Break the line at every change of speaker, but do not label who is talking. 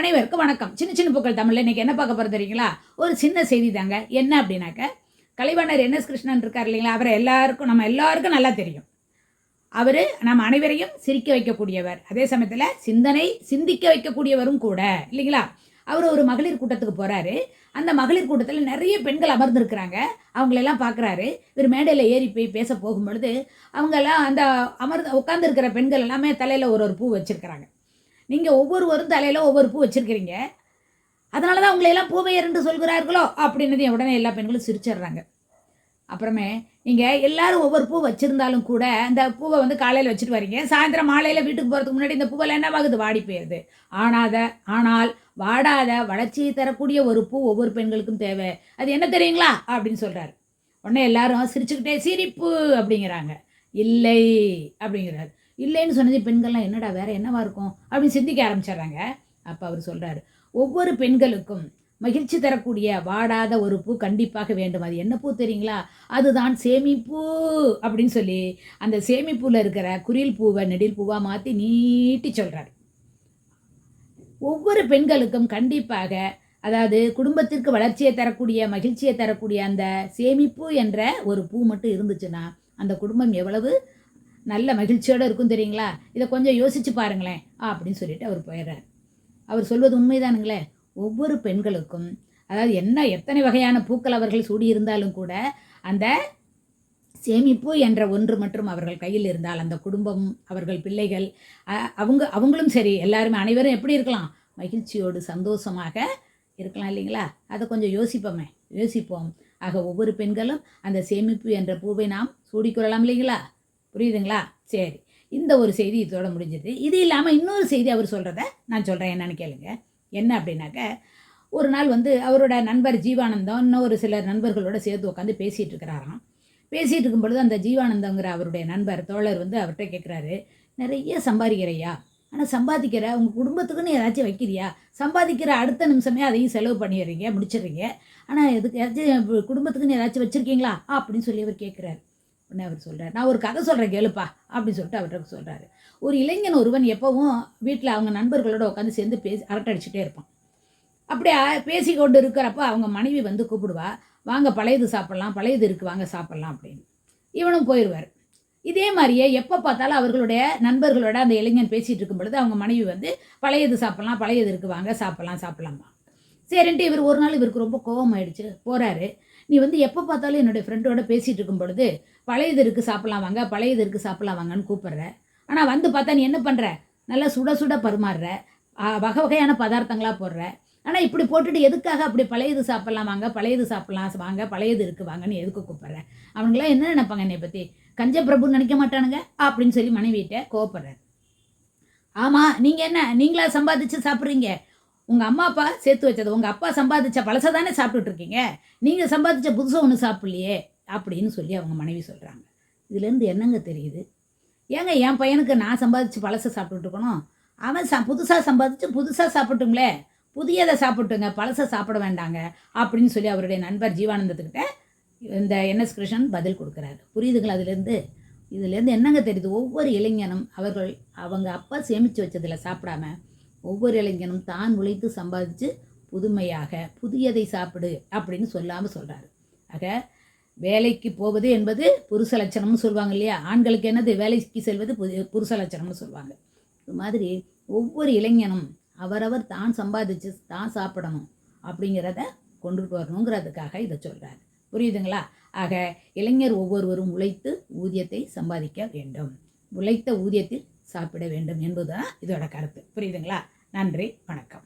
அனைவருக்கும் வணக்கம். சின்ன சின்ன பூக்கள் தமிழில் இன்றைக்கி என்ன பார்க்க போகிறது தெரியுங்களா? ஒரு சின்ன செய்தி தாங்க என்ன அப்படின்னாக்க கலைவாணர் என்எஸ் கிருஷ்ணன் இருக்கார் இல்லைங்களா? அவரை எல்லாருக்கும் நம்ம எல்லாருக்கும் நல்லா தெரியும். அவர் நம்ம அனைவரையும் சிரிக்க வைக்கக்கூடியவர். அதே சமயத்தில் சிந்தனை சிந்திக்க வைக்கக்கூடியவரும் கூட இல்லைங்களா? அவர் ஒரு மகளிர் கூட்டத்துக்கு போகிறாரு அந்த மகளிர் கூட்டத்தில் நிறைய பெண்கள் அமர்ந்திருக்கிறாங்க. அவங்களெல்லாம் பார்க்குறாரு இவர் மேடையில் ஏறி போய் பேச போகும்பொழுது அவங்கெல்லாம் அந்த அமர்ந்து உட்காந்துருக்கிற பெண்கள் எல்லாமே தலையில் ஒரு ஒரு பூ வச்சுருக்கிறாங்க. நீங்கள் ஒவ்வொருவரும் தலையில் ஒவ்வொரு பூ வச்சுருக்கிறீங்க. அதனால தான் உங்களையெல்லாம் எல்லாம் பூவையர் சொல்கிறார்களோ? அப்படின்னது உடனே எல்லா பெண்களும் சிரிச்சிடுறாங்க. அப்புறமே நீங்கள் எல்லாரும் ஒவ்வொரு பூ வச்சுருந்தாலும் கூட அந்த பூவை வந்து காலையில் வச்சுட்டு வரீங்க. சாயந்தரம் மாலையில் வீட்டுக்கு போகிறதுக்கு முன்னாடி இந்த பூவெல்லாம் என்னவாகுது? வாடி போயிடுது ஆனாத ஆனால் வாடாத வளர்ச்சியை தரக்கூடிய ஒரு பூ ஒவ்வொரு பெண்களுக்கும் தேவை. அது என்ன தெரியுங்களா? அப்படின்னு சொல்கிறாரு உடனே எல்லாரும் சிரிச்சுக்கிட்டே சிரிப்பு! அப்படிங்கிறாங்க. இல்லை! அப்படிங்கிறாரு. இல்லைன்னு சொன்னது பெண்கள்லாம் என்னடா வேற என்னவா இருக்கும்? அப்படின்னு சிந்திக்க ஆரம்பிச்சிடுறாங்க. அப்போ அவர் சொல்கிறாரு ஒவ்வொரு பெண்களுக்கும் மகிழ்ச்சி தரக்கூடிய வாடாத ஒரு பூ கண்டிப்பாக வேண்டும். அது என்ன பூ தெரியுங்களா? அதுதான் சேமிப்பு. அப்படின்னு சொல்லி அந்த சேமிப்பூவில் இருக்கிற குரில் பூவை நெடில் பூவாக மாற்றி நீட்டி சொல்கிறார் ஒவ்வொரு பெண்களுக்கும் கண்டிப்பாக அதாவது குடும்பத்திற்கு வளர்ச்சியை தரக்கூடிய மகிழ்ச்சியை தரக்கூடிய அந்த சேமிப்பு என்ற ஒரு பூ மட்டும் இருந்துச்சுன்னா அந்த குடும்பம் எவ்வளவு நல்ல மகிழ்ச்சியோடு இருக்கும் தெரியுங்களா? இதை கொஞ்சம் யோசிச்சு பாருங்களேன் அப்படின்னு சொல்லிட்டு அவர் போயிடுறார். அவர் சொல்வது உண்மைதானுங்களே ஒவ்வொரு பெண்களுக்கும் அதாவது என்ன எத்தனை வகையான பூக்கள் அவர்கள் சூடியிருந்தாலும் கூட அந்த சேமிப்பு என்ற ஒன்று மற்றும் அவர்கள் கையில் இருந்தால் அந்த குடும்பம் அவர்கள் பிள்ளைகள் அவங்க அவங்களும் சரி எல்லாருமே அனைவரும் எப்படி இருக்கலாம்? மகிழ்ச்சியோடு சந்தோஷமாக இருக்கலாம் இல்லைங்களா? அதை கொஞ்சம் யோசிப்போமே யோசிப்போம். ஆக ஒவ்வொரு பெண்களும் அந்த சேமிப்பு என்ற பூவை நாம் சூடிக்கொள்ளலாம் இல்லைங்களா? புரியுதுங்களா? சரி. இந்த ஒரு செய்தி இதோட முடிஞ்சது. இது இல்லாமல் இன்னொரு செய்தி அவர் சொல்கிறத நான் சொல்கிறேன் என்னன்னு கேளுங்க. என்ன அப்படின்னாக்க ஒரு நாள் வந்து அவரோட நண்பர் ஜீவானந்தம் இன்னும் ஒரு சில நண்பர்களோட சேர்த்து உட்காந்து பேசிகிட்டு இருக்கிறாராம். பேசிகிட்டு இருக்கும் பொழுது அந்த ஜீவானந்தங்கிற அவருடைய நண்பர் தோழர் வந்து அவர்கிட்ட கேட்குறாரு நிறைய சம்பாதிக்கிறையா? ஆனால் சம்பாதிக்கிற உங்கள் குடும்பத்துக்குன்னு ஏதாச்சும் வைக்கிறியா? சம்பாதிக்கிற அடுத்த நிமிஷமே அதையும் செலவு பண்ணிடுறீங்க முடிச்சிடுறீங்க. ஆனால் எதுக்கு ஏதாச்சும் குடும்பத்துக்குன்னு ஏதாச்சும் வச்சுருக்கீங்களா? அப்படின்னு சொல்லி அவர் கேட்குறாரு உடனே அவர் சொல்கிறார் நான் ஒரு கதை சொல்கிறேன் கேளுப்பா அப்படின்னு சொல்லிட்டு அவர்கிட்ட சொல்கிறாரு ஒரு இளைஞன் ஒருவன் எப்பவும் வீட்டில் அவங்க நண்பர்களோட உட்காந்து சேர்ந்து பேசி அரட்டடிச்சுட்டே இருப்பான். அப்படியே பேசி கொண்டு இருக்கிறப்ப அவங்க மனைவி வந்து கூப்பிடுவா வாங்க பழையது சாப்பிட்லாம் பழையது இருக்குது வாங்க சாப்பிட்லாம் அப்படின்னு. இவனும் போயிடுவார் இதே மாதிரியே எப்போ பார்த்தாலும் அவர்களுடைய நண்பர்களோட அந்த இளைஞன் பேசிகிட்டு இருக்கும் பொழுது அவங்க மனைவி வந்து பழையது சாப்பிட்லாம் பழையது இருக்குது வாங்க சாப்பிட்லாம் சாப்பிட்லாமா சரின்ட்டு இவர் ஒரு நாள் இவருக்கு ரொம்ப கோபம் ஆயிடுச்சு போகிறாரு நீ வந்து எப்போ பார்த்தாலும் என்னுடைய ஃப்ரெண்டோட பேசிகிட்டு இருக்கும் பொழுது பழையது இருக்குது சாப்பிட்லாம் வாங்க பழையது இருக்குது சாப்பிட்லாம் வாங்கன்னு கூப்பிட்ற. ஆனால் வந்து பார்த்தா நீ என்ன பண்ணுற நல்லா சுட சுட பரிமாறுற. வகை வகையான பதார்த்தங்களாக போடுற. ஆனால் இப்படி போட்டுட்டு எதுக்காக அப்படி பழையது சாப்பிட்லாம் வாங்க பழையது சாப்பிட்லாம் வாங்க பழையது இருக்குது வாங்கன்னு எதுக்கு கூப்பிட்ற? அவனுங்களாம் என்ன நினைப்பாங்க என்னை பற்றி கஞ்ச பிரபுன்னு நினைக்க மாட்டானுங்க அப்படின்னு சொல்லி மனைவியிட்ட கோவப்படுறாரு. ஆமாம் நீங்கள் என்ன? நீங்களா சம்பாதிச்சு சாப்பிட்றீங்க? உங்கள் அம்மா அப்பா சேர்த்து வச்சது உங்கள் அப்பா சம்பாதிச்ச பழசை தானே சாப்பிட்டுட்டு இருக்கீங்க நீங்கள் சம்பாதிச்ச புதுசாக ஒன்று சாப்பிட்லையே அப்படின்னு சொல்லி அவங்க மனைவி சொல்கிறாங்க இதுலேருந்து என்னங்க தெரியுது? ஏங்க என் பையனுக்கு நான் சம்பாதிச்சு பழசை சாப்பிட்டுட்ருக்கணும். அவன் ச புதுசாக சம்பாதிச்சு புதுசாக சாப்பிட்டுங்களே புதியதை சாப்பிட்டுங்க பழசை சாப்பிட வேண்டாங்க அப்படின்னு சொல்லி அவருடைய நண்பர் ஜீவானந்தத்துக்கிட்ட இந்த என்எஸ் கிருஷ்ணன் பதில் கொடுக்குறாரு. புரியுதுங்களா அதுலேருந்து இதுலேருந்து என்னங்க தெரியுது? ஒவ்வொரு இளைஞனும் அவர்கள் அவங்க அப்பா சேமித்து வச்சதில் சாப்பிடாம ஒவ்வொரு இளைஞனும் தான் உழைத்து சம்பாதிச்சு புதுமையாக புதியதை சாப்பிடு அப்படின்னு சொல்லாமல் சொல்கிறாரு ஆக வேலைக்கு போவது என்பது புருஷ லட்சணம்னு சொல்லுவாங்க இல்லையா? ஆண்களுக்கு என்னது? வேலைக்கு செல்வது புது- புருஷ லட்சணம்னு சொல்லுவாங்க. இது மாதிரி ஒவ்வொரு இளைஞனும் அவரவர் தான் சம்பாதிச்சு தான் சாப்பிடணும் அப்படிங்கிறத கொண்டுட்டு வரணுங்கிறதுக்காக இதை சொல்கிறாரு புரியுதுங்களா? ஆக இளைஞர் ஒவ்வொருவரும் உழைத்து ஊதியத்தை சம்பாதிக்க வேண்டும். உழைத்த ஊதியத்தில் சாப்பிட வேண்டும் என்பதுதான் இதோட கருத்து. புரியுதுங்களா? நன்றி வணக்கம்.